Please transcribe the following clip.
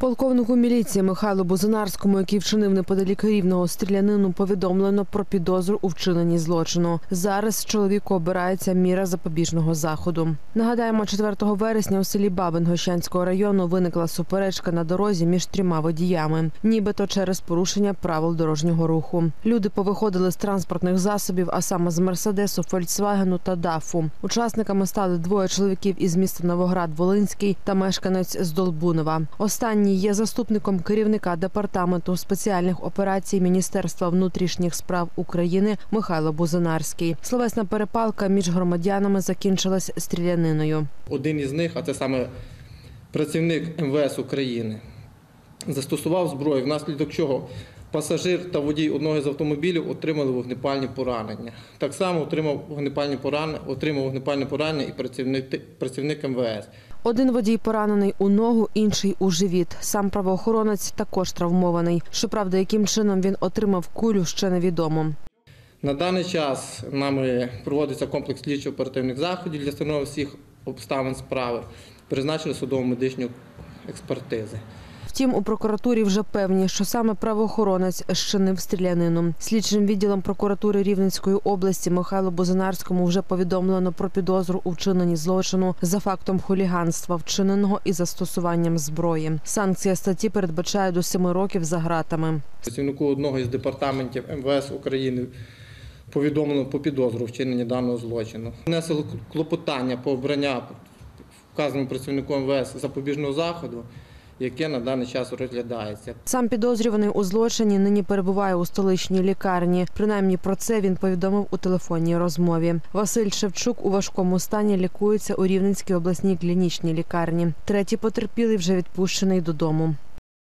Полковнику міліції Михайлу Бузинарському, який вчинив неподалік рівного стрілянину, повідомлено про підозру у вчиненні злочину. Зараз чоловіку обирається міра запобіжного заходу. Нагадаємо, 4 вересня у селі Бабин Гощанського району виникла суперечка на дорозі між трьома водіями, нібито через порушення правил дорожнього руху. Люди повиходили з транспортних засобів, а саме з Мерседесу, Фольксвагену та Дафу. Учасниками стали двоє чоловіків із міста Новоград Волинський та мешканець з Долбунова. Останній є заступником керівника департаменту спеціальних операцій Міністерства внутрішніх справ України Михайло Бузинарський. Словесна перепалка між громадянами закінчилась стріляниною. Один із них, а це саме працівник МВС України, застосував зброю, внаслідок чого пасажир та водій одного з автомобілів отримали вогнепальні поранення. Так само отримав вогнепальні поранення, отримав вогнепальне поранення і працівник, працівник МВС. Один водій поранений у ногу, інший у живіт. Сам правоохоронець також травмований. Щоправда, яким чином він отримав кулю, ще невідомо. На даний час нами проводиться комплекс слідчо-оперативних заходів для встановлення всіх обставин справи. Призначили судово-медичні експертизи. Втім, у прокуратурі вже певні, що саме правоохоронець щинив стрілянину. Слідчим відділом прокуратури Рівненської області Михайлу Бузинарському вже повідомлено про підозру у вчиненні злочину за фактом хуліганства, вчиненого із застосуванням зброї. Санкція статті передбачає до семи років за ґратами. Працівнику одного із департаментів МВС України повідомлено по підозру вчинення даного злочину. Внесли клопотання по обрання вказаному працівнику МВС запобіжного заходу, яке на даний час розглядається. Сам підозрюваний у злочині нині перебуває у столичній лікарні. Принаймні про це він повідомив у телефонній розмові. Василь Шевчук у важкому стані лікується у Рівненській обласній клінічній лікарні. Третій потерпілий вже відпущений додому.